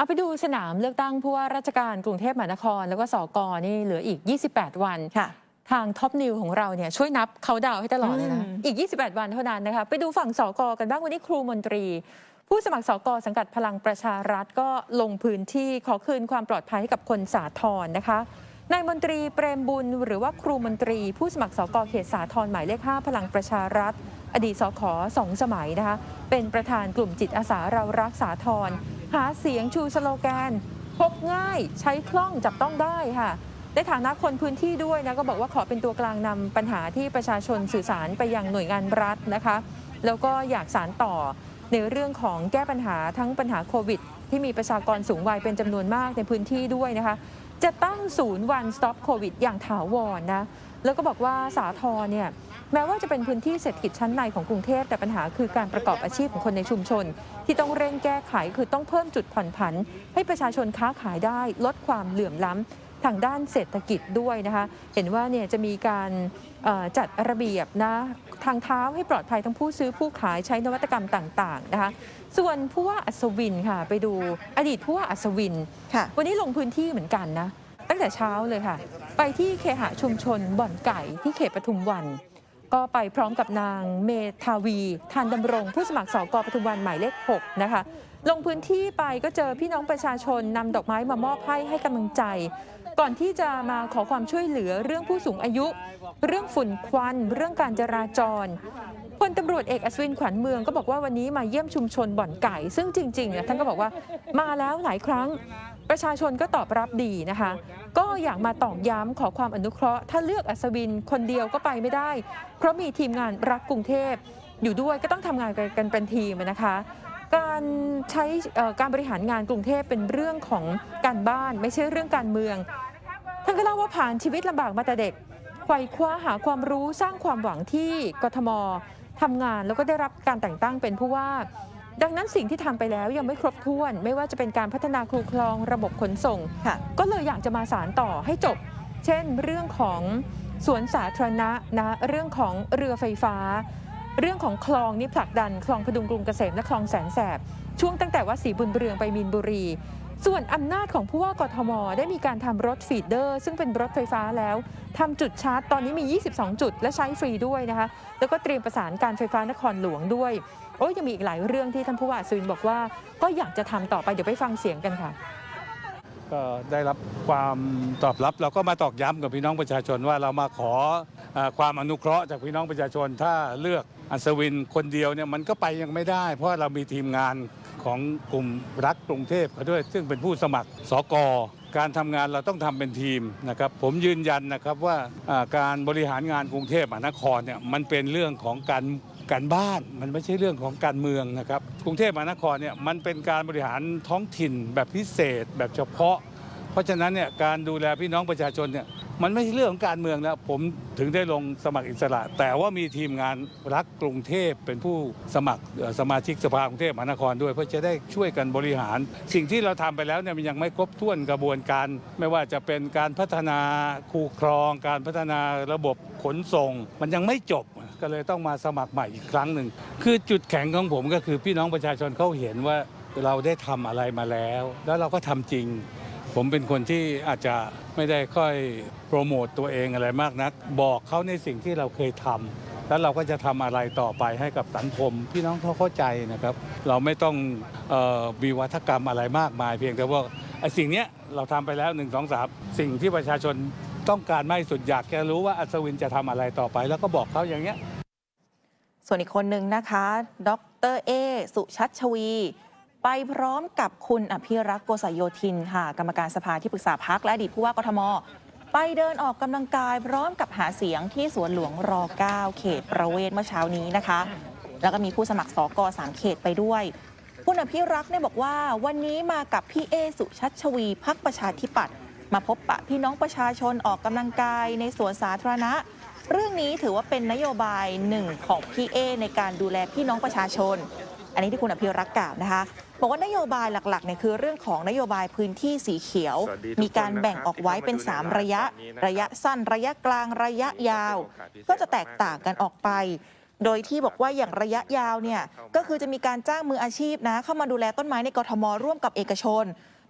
เอาไปดูสนามเลือกตั้งผู้ว่าราชการกรุงเทพมหานคร แล้วก็สกนี่เหลืออีก 28 วันค่ะทางท็อปนิวของเราเนี่ยช่วยนับเขาดาวน์ให้ตลอดเลยนะอืมอีก 28 วันเท่านั้นนะคะไปดูฝั่งสกกันบ้างวันนี้ครูมนตรี ผู้สมัครสกสังกัดพลังประชารัฐก็ลงพื้นที่ขอคืนความปลอดภัยให้กับคนสาทรนะคะนายมนตรีเปรมบุญ หรือว่าครูมนตรี ผู้สมัครสกเขตสาทรหมายเลข5พลังประชารัฐ อดีตสขสองสมัยนะคะเป็นประธานกลุ่มจิตอาสาเรารักสาทร หาเสียงชูสโลแกนพบง่ายใช้คล่องจับต้องได้ค่ะในฐานะคนพื้นที่ด้วยนะก็บอกว่าขอเป็นตัวกลางนำปัญหาที่ประชาชนสื่อสารไปยังหน่วยงานรัฐนะคะ แล้วก็อยากสารต่อในเรื่องของแก้ปัญหาทั้งปัญหาโควิด ที่มีประชากรสูงวัยเป็นจำนวนมากในพื้นที่ด้วยนะคะ จะตั้งศูนย์วันสต็อปโควิดอย่างถาวรนะ แล้วก็บอกว่าสาทรเนี่ยแม้ว่าจะเป็นพื้นที่เศรษฐกิจชั้นในของกรุงเทพแต่ปัญหาคือการประกอบอาชีพของคนในชุมชน ที่ต้องเร่งแก้ไขคือต้องเพิ่มจุดผ่อนผัน ให้ประชาชนค้าขายได้ ลดความเหลื่อมล้ำทางด้านเศรษฐกิจด้วยนะคะ เห็นว่าเนี่ยจะมีการเอ่อจัดระเบียบนะทางเท้าให้ปลอดภัยทั้งผู้ซื้อผู้ขายใช้นวัตกรรมต่างๆนะคะ ส่วนผู้ว่าอัศวินค่ะไปดูอดีตผู้ว่าอัศวินค่ะวันนี้ลงพื้นที่เหมือนกันนะตั้ง แต่เช้าเลยค่ะ ไปที่เคหะชุมชนบ่อนไก่ที่เขตปทุมวัน ก็ไปพร้อมกับนางเมทาวีทานดำรงผู้สมัครสกปทุมวันหมายเลข 6 นะคะ ลงพื้นที่ไปก็เจอพี่น้องประชาชนนำดอกไม้มามอบให้ให้กำลังใจ ก่อนที่จะมาขอความช่วยเหลือเรื่องผู้สูงอายุ เรื่องฝุ่นควัน เรื่องการจราจรพลตำรวจเอกอัศวินขวัญเมืองก็บอกว่าวันนี้มาเยี่ยมชุมชนบ่อนไก่ ซึ่งจริงๆนะท่านก็บอกว่ามาแล้วหลายครั้ง ประชาชนก็ตอบรับดีนะคะ ก็อยากมาตอกย้ำขอความอนุเคราะห์ ถ้าเลือกอัศวินคนเดียวก็ไปไม่ได้ เพราะมีทีมงานรักกรุงเทพอยู่ด้วยก็ต้องทำงานกันเป็นทีมนะคะการใช้การบริหารงานกรุงเทพเป็นเรื่องของการบ้านไม่ใช่เรื่องการเมือง ท่านก็เล่าว่าผ่านชีวิตลำบากมาแต่เด็กไขว่คว้าหาความรู้สร้างความหวังที่กทมทำงานแล้วก็ได้รับการแต่งตั้งเป็นผู้ว่า ดังนั้นสิ่งที่ทำไปแล้วยังไม่ครบถ้วน ไม่ว่าจะเป็นการพัฒนาครูคลองระบบขนส่งค่ะก็เลยอยากจะมาสารต่อให้จบ เช่น เรื่องของสวนสาธารณะนะเรื่องของเรือไฟฟ้า เรื่องของคลองนี่ผลักดัน คลองพดุงกรุงเกษมและคลองแสนแสบ ช่วงตั้งแต่วัดศรีบุญเรืองไปมีนบุรี ส่วนอำนาจของผู้ว่ากทม ได้มีการทำรถฟีดเดอร์ ซึ่งเป็นรถไฟฟ้าแล้วทำจุดชาร์จตอนนี้มี 22 จุด และใช้ฟรีด้วยนะคะ แล้วก็เตรียมประสานการไฟฟ้านครหลวงด้วย โอ้ยังมีอีกหลายเรื่องที่ท่านผู้ว่าสุวินบอกว่า ก็อยากจะทำต่อไปเดี๋ยวไปฟังเสียงกันค่ะก็ได้รับความตอบรับเราก็มาตอกย้ำกับพี่น้องประชาชนว่าเรามาขออความอนุเคราะห์จากพี่น้องประชาชน ถ้าเลือกอัศวินคนเดียวเนี่ยมันก็ไปยังไม่ได้ เพราะเรามีทีมงาน ของกลุ่มรักกรุงเทพเขาด้วย ซึ่งเป็นผู้สมัครสกการทำงานเราต้องทำเป็นทีมนะครับผมยืนยันนะครับว่าการบริหารงานกรุงเทพมหานครเนี่ยมันเป็นเรื่องของการการบ้านมันไม่ใช่เรื่องของการเมืองนะครับกรุงเทพมหานครเนี่ยมันเป็นการบริหารท้องถิ่นแบบพิเศษแบบเฉพาะ เพราะฉะนั้นเนี่ยการดูแลพี่น้องประชาชนเนี่ย มันไม่ใช่เรื่องของการเมืองแล้วผมถึงได้ลงสมัครอิสระ แต่ว่ามีทีมงานรักกรุงเทพเป็นผู้สมัครสมาชิกสภากรุงเทพมหานครด้วย เพื่อจะได้ช่วยกันบริหาร สิ่งที่เราทำไปแล้วเนี่ยมันยังไม่ครบถ้วนกระบวนการ ไม่ว่าจะเป็นการพัฒนาคูครอง การพัฒนาระบบขนส่ง มันยังไม่จบก็เลยต้องมาสมัครใหม่อีกครั้งหนึ่งคือจุดแข็งของผมก็คือพี่น้องประชาชนเขาเห็นว่าเราได้ทำอะไรมาแล้ว แล้วเราก็ทำจริง ผมเป็นคนที่อาจจะไม่ได้ค่อยโปรโมตตัวเองอะไรมากนัก บอกเขาในสิ่งที่เราเคยทำแล้วเราก็จะทำอะไรต่อไปให้กับสังคม พี่น้องเขาเข้าใจนะครับ เราไม่ต้องออมีวัฒกรรมอะไรมากมาย เพียงแต่ว่าไอ้สิ่งเนี้ยเราทำไปแล้วหนึ่งสองสามสิ่งที่ประชาชนต้องการมากที่สุดอยากจะรู้ว่าอัศวินจะทำอะไรต่อไป แล้วก็บอกเขาอย่างเงี้ยส่วนอีกคนนึงนะคะ ดรเอ สุชัชวี ไปพร้อมกับคุณอภิรักษ์โกษโยธินค่ะ กรรมการสภาที่ปรึกษาพักและอดีตผู้ว่ากทม ไปเดินออกกำลังกายพร้อมกับหาเสียงที่สวนหลวงร9เขตประเวศเมื่อเช้านี้นะคะ แล้วก็มีผู้สมัครสกสามเขตไปด้วย คุณอภิรักษ์เนี่ยบอกว่าวันนี้มากับพี่เอสุชัชวีพักประชาธิปัตย์มาพบปะพี่น้องประชาชนออกกำลังกายในสวนสาธารณะ เรื่องนี้ถือว่าเป็นนโยบายหนึ่งของพี่เอในการดูแลพี่น้องประชาชน อันนี้ที่คุณอภิรักษ์กล่าวนะคะ บอกว่านโยบายหลักๆเนี่ยคือเรื่องของนโยบายพื้นที่สีเขียวสวัสดีทุกคนมีการแบ่งออกไว้เป็น 3 ระยะ ระยะสั้น ระยะกลางระยะยาว ก็จะแตกต่างกันออกไป โดยที่บอกว่าอย่างระยะยาวเนี่ยก็คือจะมีการจ้างมืออาชีพนะ เข้ามาดูแลต้นไม้ในกทมร่วมกับเอกชน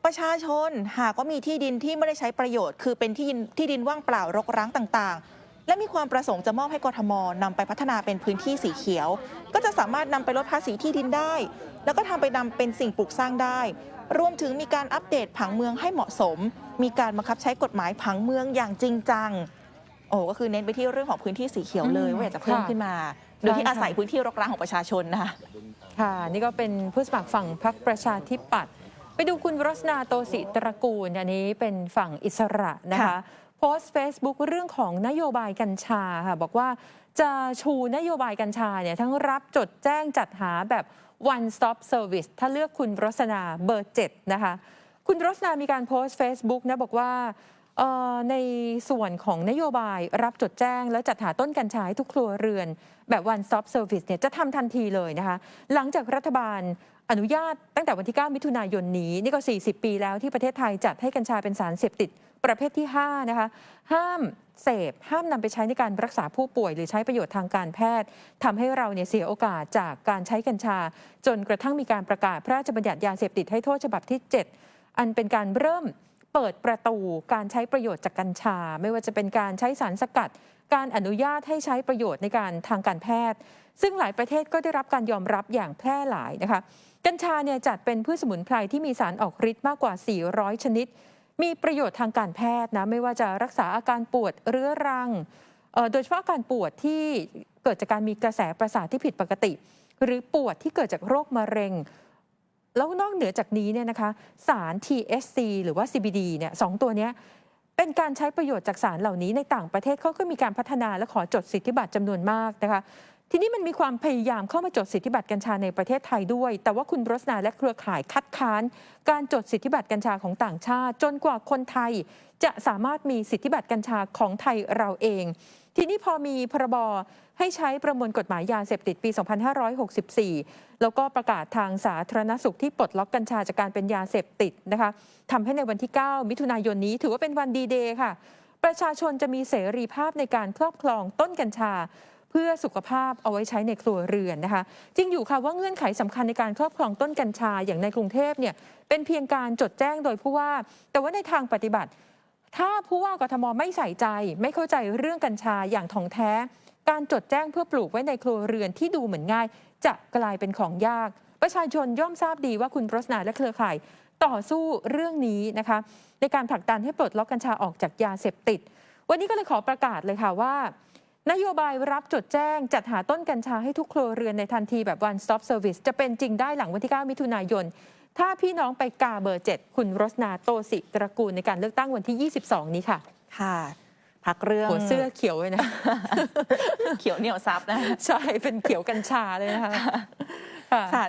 ประชาชนหากว่ามีที่ดินที่ไม่ได้ใช้ประโยชน์ คือเป็นที่ดินที่ดินว่างเปล่ารกร้างต่างๆ และมีความประสงค์จะมอบให้กทมนำไปพัฒนาเป็นพื้นที่สีเขียว ก็จะสามารถนำไปลดภาษีที่ดินได้ แล้วก็ทำไปนำเป็นสิ่งปลูกสร้างได้ รวมถึงมีการอัปเดตผังเมืองให้เหมาะสม มีการบังคับใช้กฎหมายผังเมืองอย่างจริงจังโอ้ก็คือเน้นไปที่เรื่องของพื้นที่สีเขียวเลยว่าอยากจะเพิ่มขึ้นมา โดยที่อาศัยพื้นที่รกร้างของประชาชนนะคะค่ะ นี่ก็เป็นผู้สมัครฝั่งพรรคประชาธิปัตย์ไปดูคุณรสนาโตสิตระกูลอันนี้เป็นฝั่งอิสระนะคะ โพสต์ Facebook เรื่องของนโยบายกัญชาค่ะบอกว่าจะชูนโยบายกัญชาเนี่ยทั้งรับจดแจ้งจัดหาแบบ one stop service ถ้าเลือกคุณรสนาเบอร์7นะคะ คุณรสนามีการโพสต์ Facebook นะบอกว่าในส่วนของนโยบายรับจดแจ้ง และจัดหาต้นกัญชาให้ทุกครัวเรือน แบบ one stop service เนี่ยจะทำทันทีเลยนะคะ หลังจากรัฐบาลอนุญาตตั้งแต่วันที่ 9 มิถุนายนนี้ นี่ก็ 40 ปีแล้วที่ประเทศไทยจัดให้กัญชาเป็นสารเสพติด ประเภทที่5นะคะห้ามเสพห้ามนำไปใช้ในการรักษาผู้ป่วย หรือใช้ประโยชน์ทางการแพทย์ทำให้เราเนี่ยเสียโอกาสจากการใช้กัญชา จนกระทั่งมีการประกาศพระราชบัญญัติยาเสพติดให้โทษฉบับที่ 7 อันเป็นการเริ่มเปิดประตูการใช้ประโยชน์จากกัญชา ไม่ว่าจะเป็นการใช้สารสกัด การอนุญาตให้ใช้ประโยชน์ในการทางการแพทย์ ซึ่งหลายประเทศก็ได้รับการยอมรับอย่างแพร่หลายนะคะ กัญชาเนี่ยจัดเป็นพืชสมุนไพรที่มีสารออกฤทธิ์มากกว่า 400 ชนิด มีประโยชน์ทางการแพทย์นะไม่ว่าจะรักษาอาการปวดเรื้อรังโดยเฉพาะอาการปวดที่เกิดจากการมีกระแสประสาทที่ผิดปกติ หรือปวดที่เกิดจากโรคมะเร็ง แล้วนอกเหนือจากนี้เนี่ยนะคะสาร THC หรือว่า CBD เนี่ยสองตัวนี้เป็นการใช้ประโยชน์จากสารเหล่านี้ในต่างประเทศเขาก็มีการพัฒนาและขอจดสิทธิบัตรจำนวนมากนะคะ ทีนี้มันมีความพยายามเข้ามาจดสิทธิบัตรกัญชาในประเทศไทยด้วย แต่ว่าคุณรสนาและเครือข่ายคัดค้าน การจดสิทธิบัตรกัญชาของต่างชาติ จนกว่าคนไทยจะสามารถมีสิทธิบัตรกัญชาของไทยเราเอง ทีนี้พอมีพรบให้ใช้ประมวลกฎหมายยาเสพติดปี 2564 แล้วก็ประกาศทางสาธารณสุขที่ปลดล็อกกัญชาจากการเป็นยาเสพติดนะคะทำให้ในวันที่ 9 มิถุนายนนี้ถือว่าเป็นวันดีเดย์ค่ะ ประชาชนจะมีเสรีภาพในการครอบครองต้นกัญชา เพื่อสุขภาพเอาไว้ใช้ในครัวเรือนนะคะ จริงอยู่ค่ะว่าเงื่อนไขสำคัญในการครอบครองต้นกัญชาอย่างในกรุงเทพเนี่ยเป็นเพียงการจดแจ้งโดยผู้ว่า แต่ว่าในทางปฏิบัติ ถ้าผู้ว่ากทมไม่ใส่ใจ ไม่เข้าใจเรื่องกัญชาอย่างถ่องแท้ การจดแจ้งเพื่อปลูกไว้ในครัวเรือนที่ดูเหมือนง่าย จะกลายเป็นของยาก ประชาชนย่อมทราบดีว่าคุณรสนาและเครือข่ายต่อสู้เรื่องนี้นะคะ ในการผลักดันให้ปลดล็อกกัญชาออกจากยาเสพติด วันนี้ก็เลยขอประกาศเลยค่ะว่า นโยบายรับจดแจ้งจัดหาต้นกัญชาให้ทุกครัวเรือนในทันทีแบบ one stop service จะเป็นจริงได้หลังวันที่ 9 มิถุนายน ถ้าพี่น้องไปกาเบอร์ 7 คุณรสนาโตสิตระกูลในการเลือกตั้งวันที่ 22 นี้ค่ะ ค่ะ พักเรื่องหัวเสื้อเขียวเลยนะ เขียวเหนียวซับนะ ใช่ เป็นเขียวกัญชาเลยนะคะค่ะค่ะ